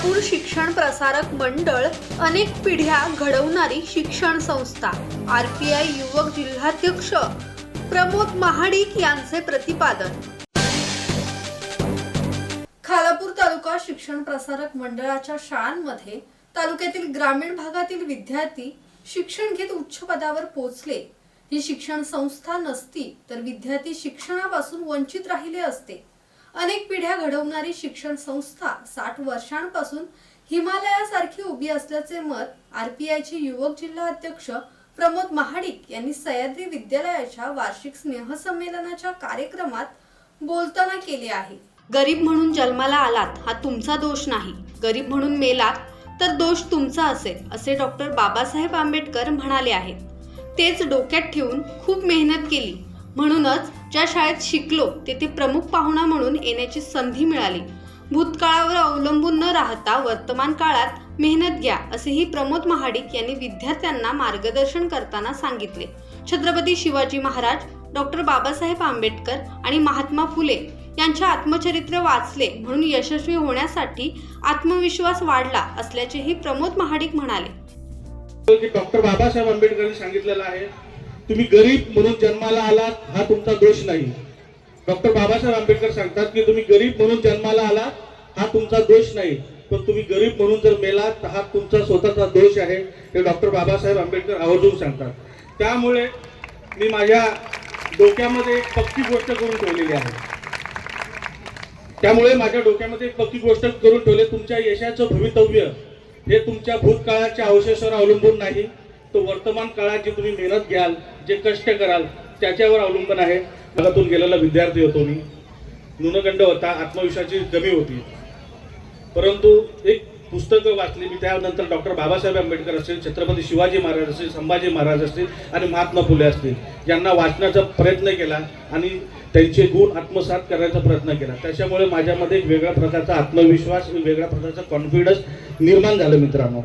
कोल्हापूर शिक्षण प्रसारक मंडळ अनेक पिढ्या घडवणारी शिक्षण संस्था. आर पी आय युवक जिल्हाध्यक्ष प्रमोद महाडिक यांचे प्रतिपादन. खालापूर तालुका शिक्षण प्रसारक मंडळाच्या शाळांमध्ये तालुक्यातील ग्रामीण भागातील विद्यार्थी शिक्षण घेत उच्च पदावर पोहोचले. ही शिक्षण संस्था नसती तर विद्यार्थी शिक्षणापासून वंचित राहिले असते. अनेक पिढ्या घडवणारी शिक्षण संस्था साठ वर्षांपासून हिमालयासारखी उभी असल्याचे मत आरपीआयचे युवक जिल्हा अध्यक्ष प्रमोद महाडिक यांनी सह्याद्री विद्यालयाच्या वार्षिक स्नेहसंमेलनाच्या कार्यक्रमात बोलताना केले आहे. गरीब म्हणून जन्माला आलात हा तुमचा दोष नाही. गरीब म्हणून मेलात तर दोष तुमचा असेल असे डॉक्टर बाबासाहेब आंबेडकर म्हणाले आहेत. तेच डोक्यात ठेवून खूप मेहनत केली. म्हणूनच ज्या शाळेत शिकलो तेथे प्रमुख पाहुणा म्हणून येण्याची संधी मिळाली. भूतकाळावर अवलंबून न राहता वर्तमान काळात मेहनत घ्या असेही प्रमोद महाडिक यांनी विद्यार्थ्यांना मार्गदर्शन करताना सांगितले. छत्रपती शिवाजी महाराज डॉक्टर बाबासाहेब आंबेडकर आणि महात्मा फुले यांचे आत्मचरित्र वाचले म्हणून यशस्वी होण्यासाठी आत्मविश्वास वाढला असल्याचेही प्रमोद महाडिक म्हणाले. डॉक्टर बाबासाहेब आंबेडकरांनी सांगितलेलं आहे तुम्ही गरीब म्हणून जन्माला आलात हा तुमचा दोष नाही. डॉक्टर बाबासाहेब आंबेडकर सांगतात की तुम्ही गरीब म्हणून जन्माला आलात हा तुमचा दोष नाही. पण तुम्ही गरीब म्हणून जर मेलात तर हा तुमचा स्वतःचा दोष आहे हे डॉक्टर बाबासाहेब आंबेडकर आवर्जून सांगतात. त्यामुळे मी माझ्या डोक्यामध्ये एक पक्की गोष्ट करून ठेवलेली आहे. त्यामुळे माझ्या डोक्यामध्ये एक पक्की गोष्ट करून ठेवले तुमच्या यशाचं भवितव्य हे तुमच्या भूतकाळाच्या अवशेषावर अवलंबून नाही. तो वर्तमान काळात जे तुम्ही मेहनत घ्याल जे कष्ट कराल त्याच्यावर अवलंबून आहे. भागातून गेलेला विद्यार्थी होतो मी. नुनगंड होता आत्मविश्वासाची कमी होती. परंतु एक पुस्तकं वाचली मी त्यानंतर डॉक्टर बाबासाहेब आंबेडकर असतील छत्रपती शिवाजी महाराज असतील संभाजी महाराज असतील आणि महात्मा फुले असतील यांना वाचण्याचा प्रयत्न केला आणि त्यांचे गुण आत्मसात करण्याचा प्रयत्न केला. त्याच्यामुळे माझ्यामध्ये एक वेगळ्या प्रकारचा आत्मविश्वास वेगळ्या प्रकारचा कॉन्फिडन्स निर्माण झालं मित्रांनो.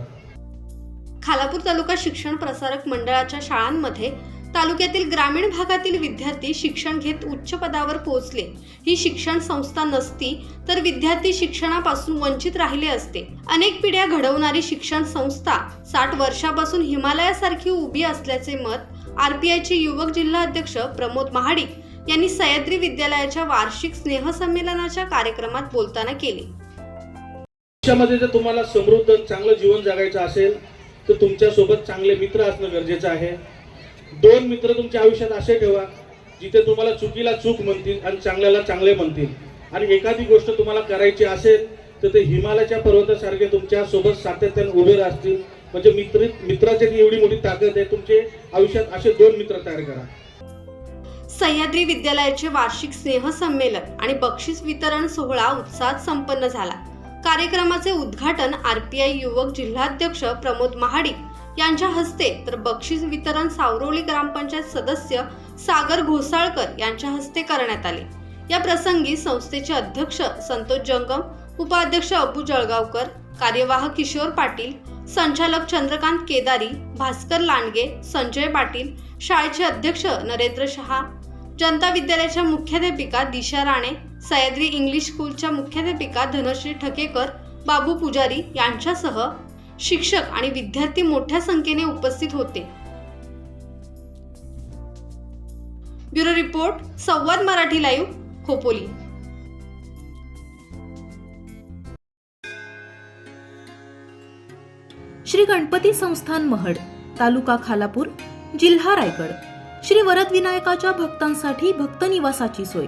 खालापूर तालुका शिक्षण प्रसारक मंडळाच्या शाळांमध्ये तालुक्यातील ग्रामीण भागातील विद्यार्थी शिक्षण घेत उच्च पदावर पोहोचले. ही शिक्षण संस्था नसती तर विद्यार्थी शिक्षणापासून वंचित राहिले असते. अनेक पिढ्या घडवणारी शिक्षण संस्था साठ वर्षापासून हिमालयासारखी उभी असल्याचे मत आरपीआयचे युवक जिल्हा अध्यक्ष प्रमोद महाडिक यांनी सह्याद्री विद्यालयाच्या वार्षिक स्नेहसंमेलनाच्या कार्यक्रमात बोलताना केले. तुम्हाला समृद्ध चांगलं जीवन जगायचं असेल तर तुमच्यासोबत चांगले मित्र असणं गरजेचं आहे. दोन मित्र तुमच्या आयुष्यात असे ठेवा जिथे तुम्हाला चुकीला चूक म्हणतील आणि चांगल्याला चांगले म्हणतील. आणि एखादी गोष्ट तुम्हाला करायची असेल तर ते हिमालयाच्या पर्वतासारखे तुमच्यासोबत सातत्याने उभे राहतील. म्हणजे मित्र मित्राची ती एवढी मोठी ताकद आहे तुमचे आयुष्यात असे दोन मित्र तयार करा. सह्याद्री विद्यालयाचे वार्षिक स्नेहसंमेलन आणि बक्षीस वितरण सोहळा उत्साहात संपन्न झाला. कार्यक्रमाचे उद्घाटन आर पी आय युवक जिल्हाध्यक्ष प्रमोद महाडिक यांच्या हस्ते तर बक्षीस वितरण सावरोली ग्रामपंचायत सदस्य सागर घोसाळकर यांच्या हस्ते करण्यात आले. या प्रसंगी संस्थेचे अध्यक्ष संतोष जंगम उपाध्यक्ष अबू जळगावकर कार्यवाह किशोर पाटील संचालक चंद्रकांत केदारी भास्कर लांडगे संजय पाटील शाळेचे अध्यक्ष नरेंद्र शहा जनता विद्यालयाच्या मुख्याध्यापिका दिशा राणे सह्याद्री इंग्लिश स्कूलच्या मुख्याध्यापिका धनश्री ठकेकर बाबू पुजारी यांच्यासह शिक्षक आणि विद्यार्थी मोठ्या संख्येने उपस्थित होते. Bureau report Samvad Marathi live Khopoli. Shri Ganpati Sansthan Mahad तालुका खालापूर जिल्हा रायगड. श्री वरदविनायकाच्या भक्तांसाठी भक्त निवासाची सोय.